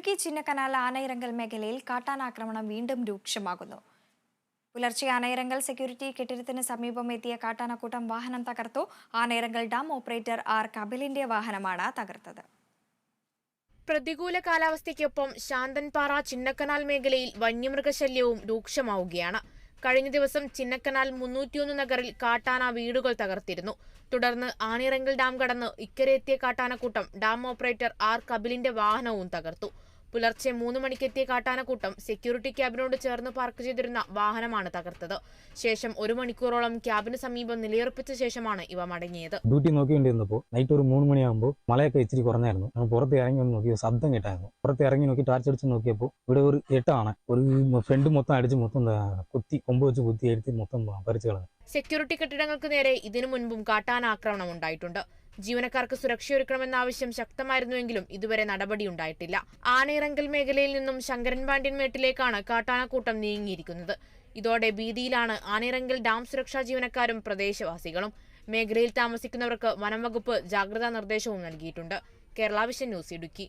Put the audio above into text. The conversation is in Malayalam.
ഇടുക്കി ചിന്നക്കനാൽ ആനയിറങ്കൽ മേഖലയിൽ കാട്ടാനാക്രമണം വീണ്ടും രൂക്ഷമാകുന്നു. പുലർച്ചെ ആനയിറങ്കൽ സെക്യൂരിറ്റി കെട്ടിടത്തിന് സമീപം എത്തിയ കാട്ടാനക്കൂട്ടം വാഹനം തകർത്തു. ആനയിറങ്കൽ ഡാം ഓപ്പറേറ്റർ ആർ കപിലിന്റെ വാഹനമാണ് തകർത്തത്. പ്രതികൂല കാലാവസ്ഥയ്ക്കൊപ്പം ശാന്തൻപാറ ചിന്നക്കനാൽ മേഖലയിൽ വന്യമൃഗശല്യവും രൂക്ഷമാവുകയാണ്. കഴിഞ്ഞ ദിവസം ചിന്നക്കനാൽ മുന്നൂറ്റിയൊന്ന് നഗറിൽ കാട്ടാന വീടുകൾ തകർത്തിരുന്നു. തുടർന്ന് ആനിറങ്കൽ ഡാം കടന്ന് ഇക്കരെ എത്തിയ കാട്ടാനക്കൂട്ടം ഡാം ഓപ്പറേറ്റർ ആർ കപിലിന്റെ വാഹനവും തകർത്തു. പുലർച്ചെ മൂന്ന് മണിക്കെത്തിയ കാട്ടാനക്കൂട്ടം സെക്യൂരിറ്റി ക്യാബിനോട് ചേർന്ന് പാർക്ക് ചെയ്തിരുന്ന വാഹനമാണ് തകർത്തത്. ശേഷം ഒരു മണിക്കൂറോളം ക്യാബിന് സമീപം നിലയുറപ്പിച്ച ശേഷമാണ് ഇവ മടങ്ങിയത്. ഡ്യൂട്ടി നോക്കിക്കൊണ്ടിരുന്നപ്പോൾ നൈറ്റ് ഒരു മൂന്ന് മണിയാകുമ്പോൾ മഴയൊക്കെ ഇച്ചിരി കുറഞ്ഞായിരുന്നു. ഞങ്ങൾ പുറത്ത് ഇറങ്ങി ഒന്ന് നോക്കിയ ശബ്ദം കേട്ടായിരുന്നു. പുറത്ത് ഇറങ്ങി നോക്കി ടാർച്ച് അടിച്ച് നോക്കിയപ്പോൾ ഇവിടെ ഒരു എട്ടാണ്. ഒരു ഫ്രണ്ട് മൊത്തം അടിച്ച് മൊത്തം കുത്തി കൊമ്പ് വെച്ച് കുത്തി എടുത്ത് മൊത്തം പറിച്ചു കളഞ്ഞു സെക്യൂരിറ്റി കെട്ടിടങ്ങൾക്ക് നേരെ ഇതിനു മുൻപും കാട്ടാന ആക്രമണം ഉണ്ടായിട്ടുണ്ട്. ജീവനക്കാർക്ക് സുരക്ഷയൊരുക്കണമെന്ന ആവശ്യം ശക്തമായിരുന്നുവെങ്കിലും ഇതുവരെ നടപടി ഉണ്ടായിട്ടില്ല ആനയിറങ്കൽ മേഖലയിൽ നിന്നും ശങ്കരൻ പാണ്ഡ്യൻ മേട്ടിലേക്കാണ് കാട്ടാനക്കൂട്ടം നീങ്ങിയിരിക്കുന്നത്. ഇതോടെ ഭീതിയിലാണ് ആനയിറങ്കൽ ഡാം സുരക്ഷാ ജീവനക്കാരും പ്രദേശവാസികളും. മേഖലയിൽ താമസിക്കുന്നവർക്ക് വനം വകുപ്പ് ജാഗ്രതാ നിർദ്ദേശവും നൽകിയിട്ടുണ്ട്. Kerala vision news Idukki.